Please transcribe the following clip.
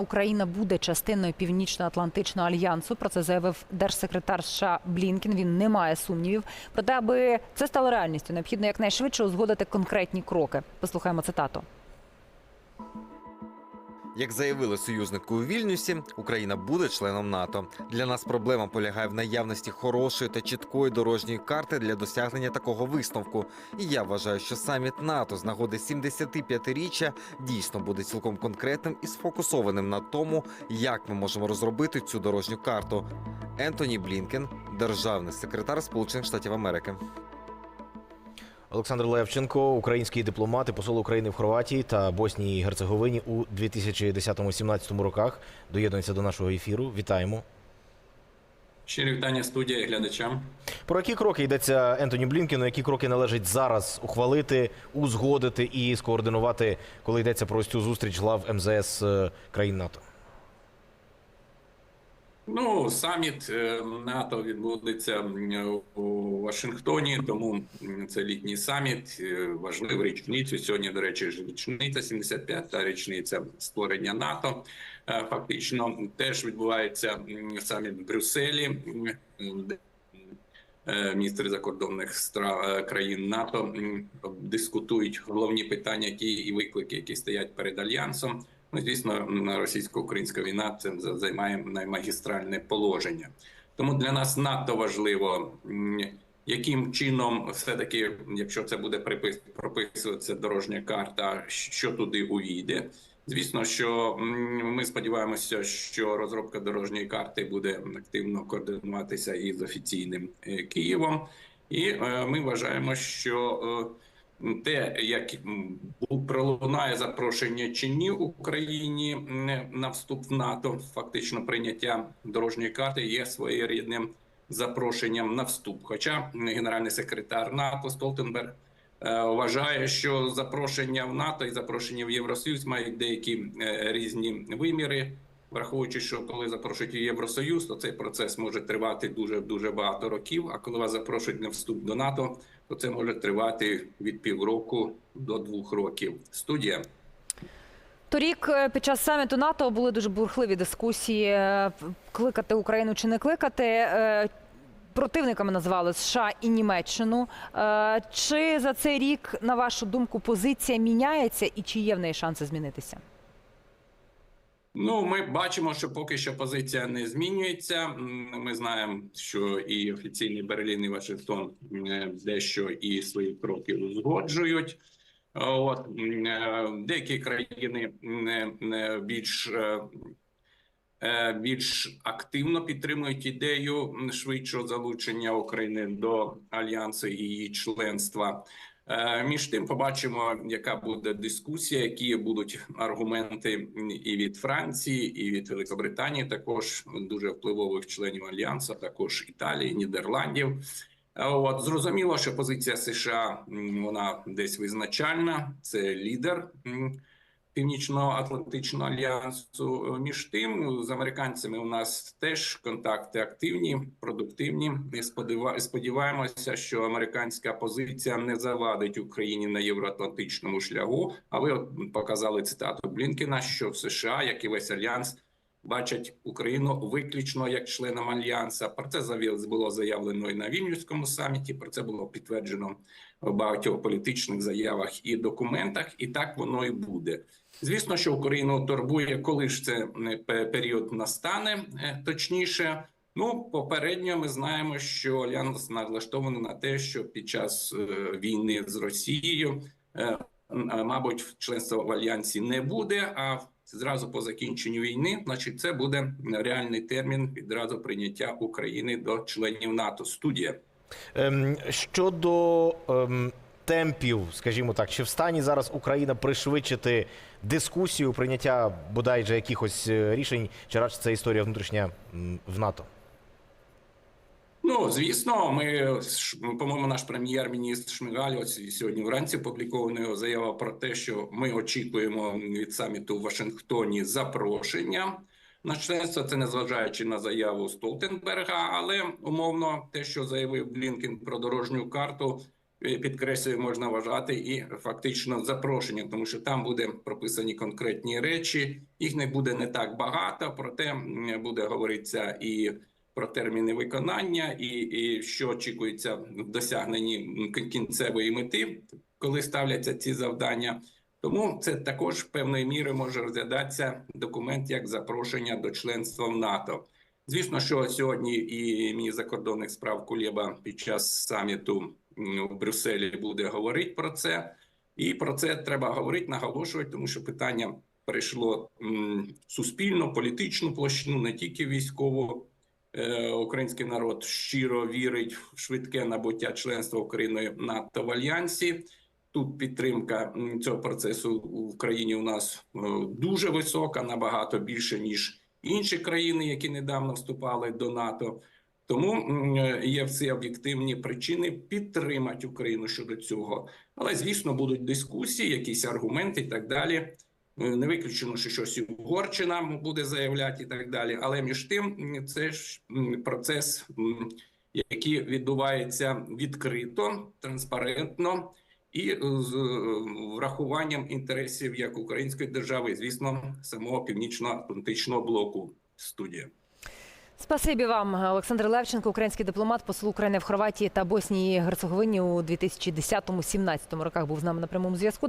Україна буде частиною Північно-Атлантичного альянсу. Про це заявив держсекретар США Блінкін. Він не має сумнівів. Проте, аби це стало реальністю, необхідно якнайшвидше узгодити конкретні кроки. Послухаємо цитату. Як заявили союзники у Вільнюсі, Україна буде членом НАТО. Для нас проблема полягає в наявності хорошої та чіткої дорожньої карти для досягнення такого висновку. І я вважаю, що саміт НАТО з нагоди 75-річчя дійсно буде цілком конкретним і сфокусованим на тому, як ми можемо розробити цю дорожню карту. Ентоні Блінкен, державний секретар Сполучених Штатів Америки. Олександр Левченко, український дипломат і посол України в Хорватії та Боснії і Герцеговині у 2010-17 роках. Доєднується до нашого ефіру. Вітаємо. Щирі вітання студія і глядачам. Про які кроки йдеться Ентоні Блінкену? Які кроки належить зараз ухвалити, узгодити і скоординувати, коли йдеться про ось цю зустріч глав МЗС е, країн НАТО? Ну, саміт е, НАТО відбудеться у Вашингтоні, тому це літній саміт, е, важливий річницю. Сьогодні, до речі, річниця, 75-та річниця створення НАТО. Е, Фактично теж відбувається саміт в Брюсселі, де міністри закордонних стра- е, країн НАТО дискутують головні питання, ті і виклики, які стоять перед альянсом. Ну, звісно, російсько-українська війна за- займає наймагістральне положення. Тому для нас надто важливо, яким чином все-таки, якщо це буде прописуватися дорожня карта, що туди увійде. Звісно, що ми сподіваємося, що розробка дорожньої карти буде активно координуватися із офіційним е, Києвом, і е, ми вважаємо, що е, те, як пролунає запрошення чи ні Україні на вступ в НАТО, фактично прийняття дорожньої карти є своєрідним запрошенням на вступ. Хоча генеральний секретар НАТО Столтенберг е, вважає, що запрошення в НАТО і запрошення в Євросоюз мають деякі е, різні виміри. Враховуючи, що коли запрошують Євросоюз, то цей процес може тривати дуже дуже багато років. А коли вас запрошують на вступ до НАТО, то це може тривати від півроку до двох років. Студія. Торік е, під час саміту НАТО були дуже бурхливі дискусії: е, кликати Україну чи не кликати. Е, Противниками назвали США і Німеччину. Чи за цей рік, на вашу думку, позиція міняється і чи є в неї шанси змінитися? Ну, ми бачимо, що поки що позиція не змінюється. Ми знаємо, що і офіційний Берлін і Вашингтон м, дещо і свої кроки узгоджують. От е, деякі країни е, більш е, е, більш активно підтримують ідею швидшого залучення України до альянсу і її членства. Е, Між тим, побачимо, яка буде дискусія, які будуть аргументи і від Франції, і від Великобританії, також дуже впливових членів альянсу, також Італії, Нідерландів. Е, От зрозуміло, що позиція США вона десь визначальна. Це лідер Північно-Атлантичного альянсу. Е, Між тим, з американцями у нас теж контакти активні, продуктивні. Ми сподіва- Сподіваємося, що американська позиція не завадить Україні на євроатлантичному шляху. А ви от показали цитату Блінкіна, що в США, як і весь альянс, бачать Україну виключно як членом альянса. Про це було заявлено і на Вільнюському саміті. Про це було підтверджено в багатьох політичних заявах і документах, і так воно і буде. Звісно, що Україну турбує, коли ж це період настане е, точніше. Ну, попередньо ми знаємо, що альянс налаштований на те, що під час е, війни з Росією, е, мабуть, членства в альянсі не буде. А зразу по закінченню війни, значить, це буде реальний термін відразу прийняття України до членів НАТО. Студія. Ем, щодо ем, темпів, скажімо так, чи в стані зараз Україна пришвидшити дискусію, прийняття бодай же якихось е, рішень, чи радше це історія внутрішня в НАТО? Ну, звісно, ми по-моєму, наш прем'єр-міністр Шмигаль ось сьогодні вранці опублікована його заява про те, що ми очікуємо від саміту в Вашингтоні запрошення на членство. Це незважаючи на заяву Столтенберга, але умовно те, що заявив Блінкен про дорожню карту, е, підкреслюю, можна вважати і фактично запрошенням, тому що там буде прописані конкретні речі. Їх не буде не так багато, проте буде говоритися і про терміни виконання, і, і що очікується в досягненні кінцевої мети, коли ставляться ці завдання. Тому це також певною мірою може розглядатися документ як запрошення до членства в НАТО. Звісно, що сьогодні і міністр закордонних справ Кулєба під час саміту у Брюсселі буде говорити про це, і про це треба говорити, наголошувати, тому що питання перейшло в політичну площину, не тільки військову. Е, Український народ щиро вірить в швидке набуття членства України НАТО в альянсі. Тут підтримка цього процесу в країні у нас е, дуже висока, набагато більше ніж інші країни, які недавно вступали до НАТО. Тому е, є всі об'єктивні причини підтримати Україну щодо цього. Але звісно, будуть дискусії, якісь аргументи і так далі. Е, Не виключено, що щось і Угорщина буде заявляти і так далі. Але між тим, це ж процес, який відбувається відкрито, транспарентно і е, з е, врахуванням інтересів як української держави, і, звісно, самого північно-атлантичного блоку. Студія. Спасибі вам, Олександр Левченко, український дипломат, посол України в Хорватії та Боснії і Герцеговині у 2010-2017 роках був з нами на прямому зв'язку.